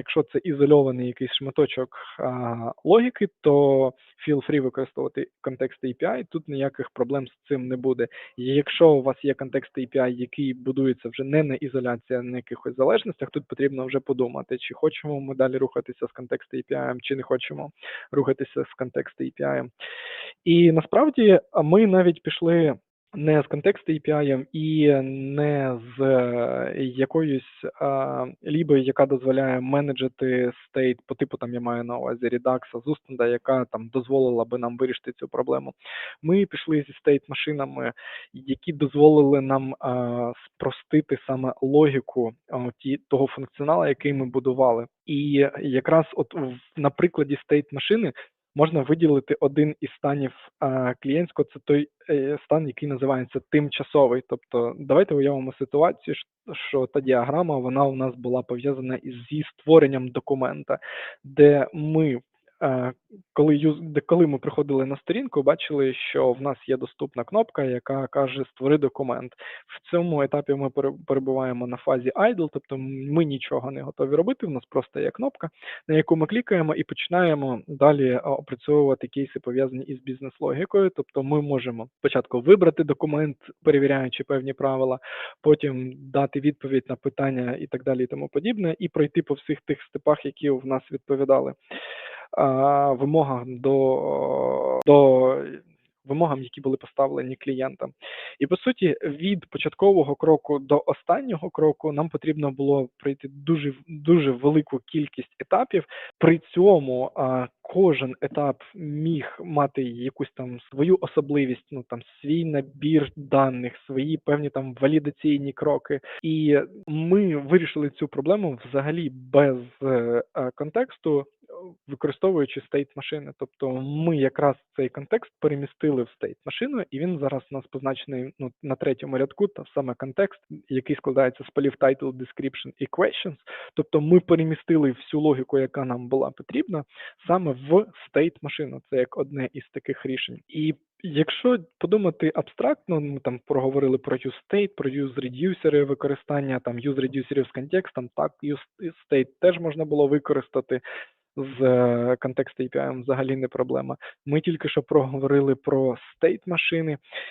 Якщо це ізольований якийсь шматочок а, логіки, то feel free використовувати контекст API, тут ніяких проблем з цим не буде. І якщо у вас є контекст API, який будується вже не на ізоляції, а на якихось залежностях, тут потрібно вже подумати, чи хочемо ми далі рухатися з контекст API, чи не хочемо рухатися з контекст API. І насправді ми навіть пішли не з контекст API і не з е, якоюсь а, лібою, яка дозволяє менеджити стейт по типу там я маю на увазі Redux, Zustanda, яка там дозволила би нам вирішити цю проблему. Ми пішли зі стейт машинами, які дозволили нам а, спростити саме логіку а, ті, того функціоналу, який ми будували. І якраз от на прикладі стейт машини можна виділити один із станів клієнтського, це той е, стан, який називається тимчасовий. Тобто, давайте уявимо ситуацію, що- та діаграма вона у нас була пов'язана зі створенням документа, де ми. Е, Коли коли ми приходили на сторінку, бачили, що в нас є доступна кнопка, яка каже Створи документ. В цьому етапі ми перебуваємо на фазі idle, тобто ми нічого не готові робити. У нас просто є кнопка, на яку ми клікаємо і починаємо далі е, опрацьовувати кейси, пов'язані із бізнес-логікою. Тобто ми можемо спочатку вибрати документ, перевіряючи певні правила, потім дати відповідь на питання і так далі, і тому подібне, і пройти по всіх тих степах, які в нас відповідали вимогам до, до вимогам, які були поставлені клієнтам. І по суті, від початкового кроку до останнього кроку нам потрібно було пройти дуже дуже велику кількість етапів. При цьому кожен етап міг мати якусь там свою особливість, ну там свій набір даних, свої певні там валідаційні кроки. І ми вирішили цю проблему взагалі без е, е, контексту використовуючи стейт машини. Тобто ми якраз цей контекст перемістили в стейт машину, і він зараз у нас позначений ну, на третьому рядку, та саме контекст, який складається з полів title, description і questions. Тобто ми перемістили всю логіку, яка нам була потрібна, саме в стейт машину. Це як одне із таких рішень. І Якщо подумати абстрактно, ми там проговорили про useState, про useReducer, використання там useReducerів з контекстом, так useState теж можна було використати з е, контексту API взагалі не проблема. Ми тільки що проговорили про стейт машини,